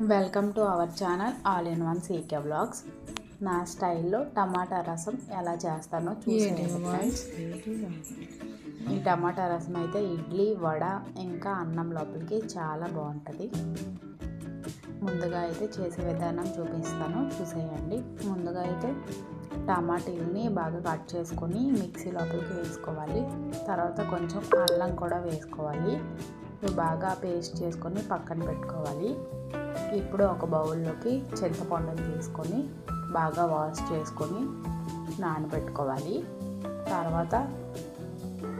Welcome to our channel all in one CK vlogs నా స్టైల్లో టమాటా రసం ఎలా చేస్తానో చూసేయండి ఫ్రెండ్స్ ఈ టమాటా రసం అయితే ఇడ్లీ వడ ఇంకా అన్నం లోపలికి చాలా బాగుంటుంది. ముందుగా అయితే చేసే విధానం చూపిస్తాను చూసేయండి. ముందుగా అయితే టమాటీలని బాగా కట్ చేసుకొని మిక్సీ లోపలికి వేసుకోవాలి. తర్వాత కొంచెం అల్లం కూడా వేసుకోవాలి. బాగా పేస్ట్ చేసుకొని పక్కన పెట్టుకోవాలి. ఇప్పుడు ఒక బౌల్లోకి చింతపండుని తీసుకొని బాగా వాష్ చేసుకొని నానబెట్టుకోవాలి. తర్వాత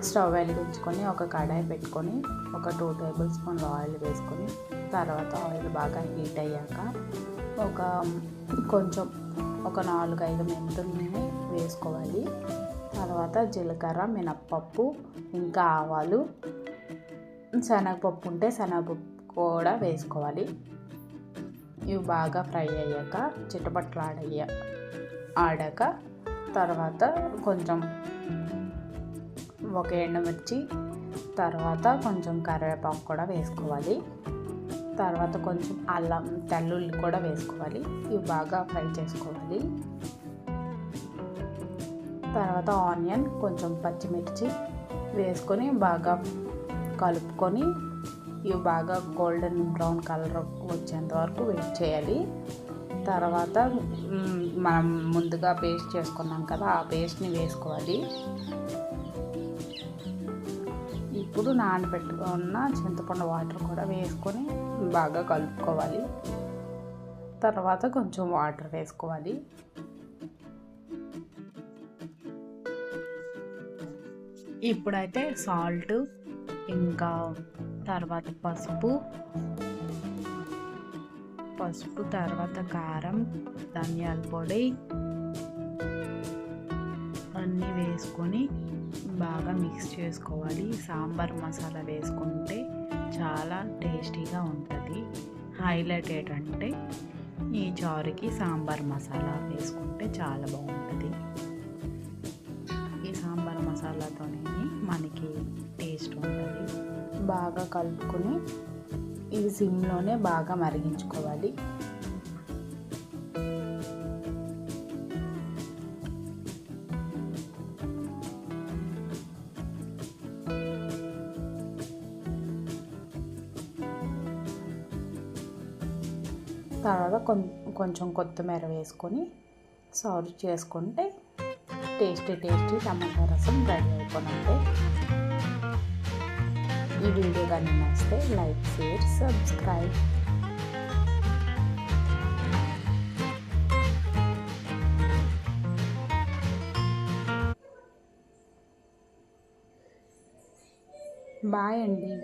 స్టవ్ వెలిగించుకొని ఒక కడాయి పెట్టుకొని ఒక టూ టేబుల్ స్పూన్ ఆయిల్ వేసుకొని తర్వాత ఆయిల్ బాగా హీట్ అయ్యాక ఒక కొంచెం ఒక నాలుగు ఐదు మెంతుల్ని వేసుకోవాలి. తర్వాత జీలకర్ర మినప్పప్పు ఇంకా ఆవాలు శనగపప్పు ఉంటే శనగపప్పు కూడా వేసుకోవాలి. ఇవి బాగా ఫ్రై అయ్యాక చిట్టపట్లు ఆడయ్యా ఆడాక తర్వాత కొంచెం ఒక ఎండుమిర్చి తర్వాత కొంచెం కరివేపాకు కూడా వేసుకోవాలి. తర్వాత కొంచెం అల్లం తెల్లుల్లి కూడా వేసుకోవాలి. ఇవి బాగా ఫ్రై చేసుకోవాలి. తర్వాత ఆనియన్ కొంచెం పచ్చిమిర్చి వేసుకొని బాగా కలుపుకొని ఇవి బాగా గోల్డెన్ బ్రౌన్ కలర్ వచ్చేంత వరకు వెయిట్ చేయాలి. తర్వాత మనం ముందుగా పేస్ట్ చేసుకున్నాం కదా ఆ పేస్ట్ని వేసుకోవాలి. ఇప్పుడు నానబెట్టుకున్న చింతపండు వాటర్ కూడా వేసుకొని బాగా కలుపుకోవాలి. తర్వాత కొంచెం వాటర్ వేసుకోవాలి. ఇప్పుడైతే సాల్ట్ ఇంకా తర్వాత పసుపు. పసుపు తర్వాత కారం ధనియాల పొడి. అన్నీ వేసుకొని బాగా మిక్స్ చేసుకోవాలి. సాంబార్ మసాలా వేసుకుంటే చాలా టేస్టీగా ఉంటుంది. హైలైట్ ఏంటంటే ఈ చారుకి సాంబార్ మసాలా వేసుకుంటే చాలా బాగుంటుంది. ఈ సాంబార్ మసాలాతోనే మనకి బాగా కలుపుకొని ఇది సిమ్లోనే బాగా మరిగించుకోవాలి. తర్వాత కొంచెం కొత్తిమీర వేసుకొని సర్వ్ చేసుకుంటే టేస్టీ టేస్టీ టమాటా రసం రెడీ అయిపోయినట్టే ఈ వీడియో కానీ నచ్చితే లైక్ షేర్ సబ్స్క్రైబ్. బాయ్ అండి.